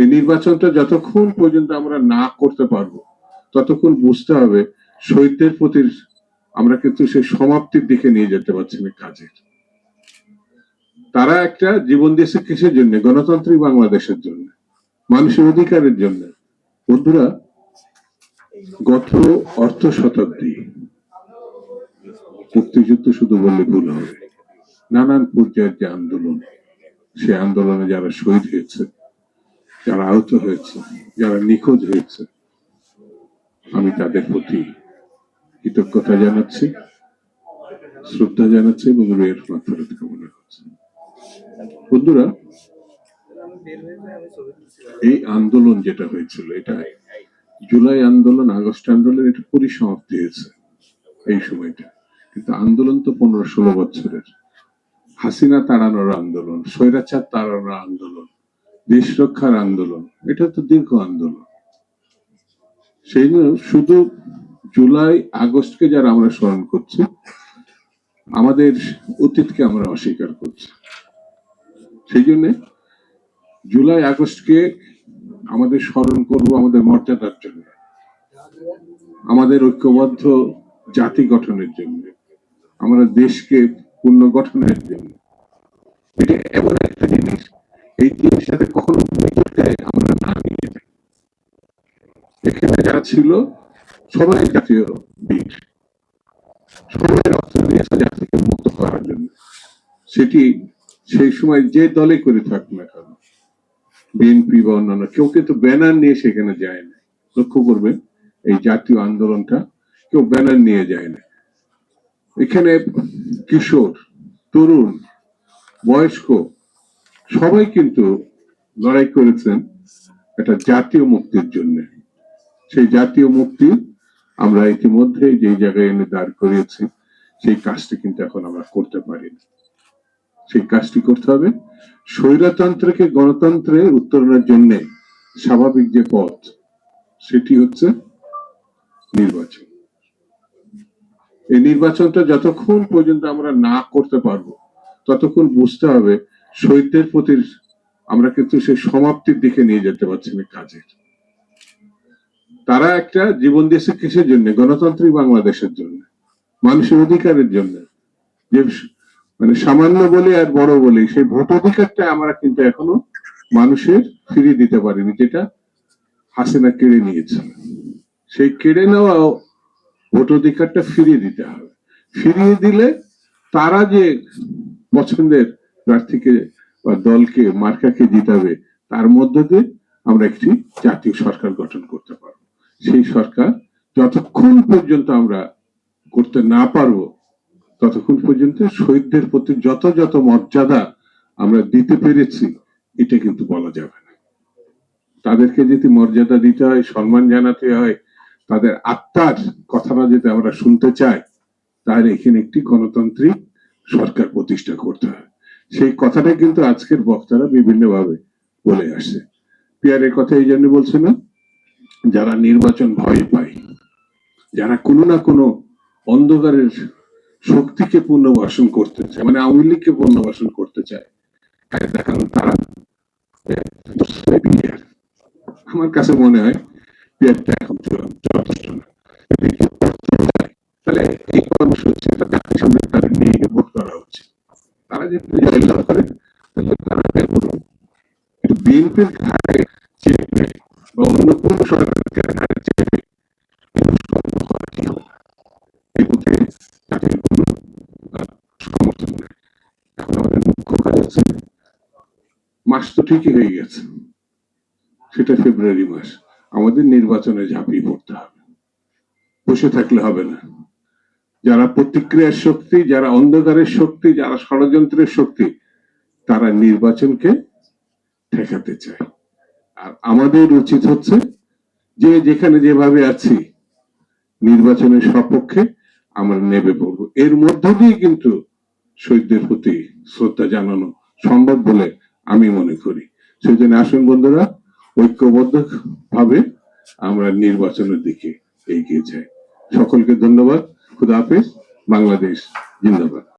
এই নির্বাচনটা যতক্ষণ পর্যন্ত আমরা না করতে পারব, ততক্ষণ বুঝতে হবে শহীদদের প্রতি আমরা কিন্তু সেই সমাপ্তির দিকে নিয়ে যেতে পারছি না কাজের। তারা একটা জীবন দিয়েছে কিসের জন্য? গণতান্ত্রিক বাংলাদেশের জন্য, মানুষের অধিকারের জন্য। বন্ধুরা, গত অর্থ শতাব্দী মুক্তিযুদ্ধ শুধু বললে ভুল হবে। নানান পর্যায়ের যে আন্দোলন সে আন্দোলনে যারা শহীদ হয়েছে যারা আহত হয়েছে, যারা নিখোঁজ হয়েছে, আমি তাদের প্রতি কৃতজ্ঞতা জানাচ্ছি, শ্রদ্ধা জানাচ্ছি এবং রুয়ের মাত্রাত কামনা করছি। বন্ধুরা, এই আন্দোলন যেটা হয়েছিল, এটা জুলাই আন্দোলন, আগস্ট আন্দোলন, এটা পরিসমাপ্তি হয়েছে এই সময়টা। কিন্তু আন্দোলন তো পনেরো ষোলো বছরের। হাসিনা তাড়ানোর আন্দোলন, স্বৈরাচার তাড়ানোর আন্দোলন দেশ রক্ষার আন্দোলন। এটা তো দীর্ঘ আন্দোলন। সেই জন্য শুধু জুলাই, আগস্টকে যারা আমরা স্মরণ করছি, আমাদের অতীতকে আমরা অস্বীকার করছি। সেই জন্য জুলাই, আগস্টকে আমাদের স্মরণ করব আমাদের মর্যাদার জন্য। আমাদের ঐক্যবদ্ধ জাতি গঠনের জন্য। আমরা দেশকে পুনর্গঠনের জন্য। এটা এমন একটা জিনিস এই জিনিসের সাথে কখনো আমরা না নিয়ে এখানে যারা ছিল, সবাই জাতীয় বীর। সবাই রক্ত দিয়েছে জাতিকে মুক্ত করার জন্য। সেটি সেই সময় যে দলে করে থাক না কেন, বিএনপি বা অন্যান্য কেউ কিন্তু ব্যানার নিয়ে সেখানে যায় না। লক্ষ্য করবেন, এই জাতীয় আন্দোলনটা কেউ ব্যানার নিয়ে যায় না। এখানে কিশোর, তরুণ, বয়স্ক সবাই কিন্তু লড়াই করেছেন একটা জাতীয় মুক্তির জন্য। সেই জাতীয় মুক্তি আমরা ইতিমধ্যে যে জায়গায় এনে দাঁড় করিয়েছি, সেই কাজটি কিন্তু এখন আমরা করতে পারি না। সেই কাজটি করতে হবে স্বৈরতন্ত্রকে গণতন্ত্রে উত্তরণের জন্য স্বাভাবিক যে পথ, সেটি হচ্ছে নির্বাচন। এই নির্বাচনটা যতক্ষণ পর্যন্ত আমরা না করতে পারব, ততক্ষণ বুঝতে হবে শহীদদের প্রতি আমরা কিন্তু সেই সমাপ্তির দিকে নিয়ে যেতে পারছি না কাজের তারা একটা জীবন দিয়েছে কিসের জন্য? গণতান্ত্রিক বাংলাদেশের জন্য, মানুষের অধিকারের জন্য। যে মানে সামান্য বলে আর বড় বলে, সেই ভোট অধিকারটা আমরা কিন্তু এখনও মানুষের ফিরিয়ে দিতে পারিনি, যেটা হাসিনা কেড়ে নিয়েছে। সেই কেড়ে নেওয়া ভোট অধিকারটা ফিরিয়ে দিতে হবে। ফিরিয়ে দিলে তারা যে পছন্দের প্রার্থীকে বা দলকে, মার্কাকে জিতাবে তার মধ্য দিয়ে আমরা একটি জাতীয় সরকার গঠন করতে পারব। সেই সরকার যতক্ষণ পর্যন্ত আমরা করতে না পারব, ততক্ষণ পর্যন্ত শহীদদের প্রতি যত যত মর্যাদা আমরা দিতে পেরেছি, এটা কিন্তু বলা যাবে না। তাদেরকে যদি মর্যাদা দিতে হয়, সম্মান জানাতে হয়, তাদের আত্মার কথাটা যদি আমরা শুনতে চাই, তাহলে এখানে একটি গণতান্ত্রিক সরকার প্রতিষ্ঠা করতে হয় সেই কথাটা কিন্তু আজকের বক্তারা বিভিন্নভাবে বলে আসছে। পিয়ারের কথা এই জন্য বলছে না, যারা নির্বাচন ভয় পায়, যারা কোনো না কোনো অন্ধকারের শক্তিকে পুনর্বাসন করতে চায় মানে আওয়ামী লীগকে পুনর্বাসন করতে চায় কারণ তারা আমার কাছে মনে হয় পিয়ারটা এখন যথেষ্ট না। তাহলে এই কর্মসূচিটা জাতিসংঘের তাদের নিয়ে ভোট করা উচিত। তারা যদি জয়লাভ করে তাহলে তারা বের করুন কিন্তু বিএনপির চেপে বা অন্য চেপে মাস তো ঠিকই হয়ে গেছে। সেটা ফেব্রুয়ারি মাস। আমাদের নির্বাচনে ঝাঁপিয়ে পড়তে হবে। বসে থাকলে হবে না। যারা প্রতিক্রিয়ার শক্তি, যারা অন্ধকারের শক্তি, যারা ষড়যন্ত্রের শক্তি, তারা নির্বাচনকে ঠেকাতে চায় আর আমাদের উচিত হচ্ছে যে যেখানে যেভাবে আছি, নির্বাচনের সপক্ষে আমরা নেবে পড়ব। এর মধ্য দিয়ে কিন্তু শহীদদের প্রতি শ্রদ্ধা জানানো সম্ভব বলে আমি মনে করি। সেই জন্য আসুন বন্ধুরা ঐক্যবদ্ধ ভাবে আমরা নির্বাচনের দিকে এগিয়ে যাই। সকলকে ধন্যবাদ। খুদা হাফেজ, বাংলাদেশ জিন্দাবাদ।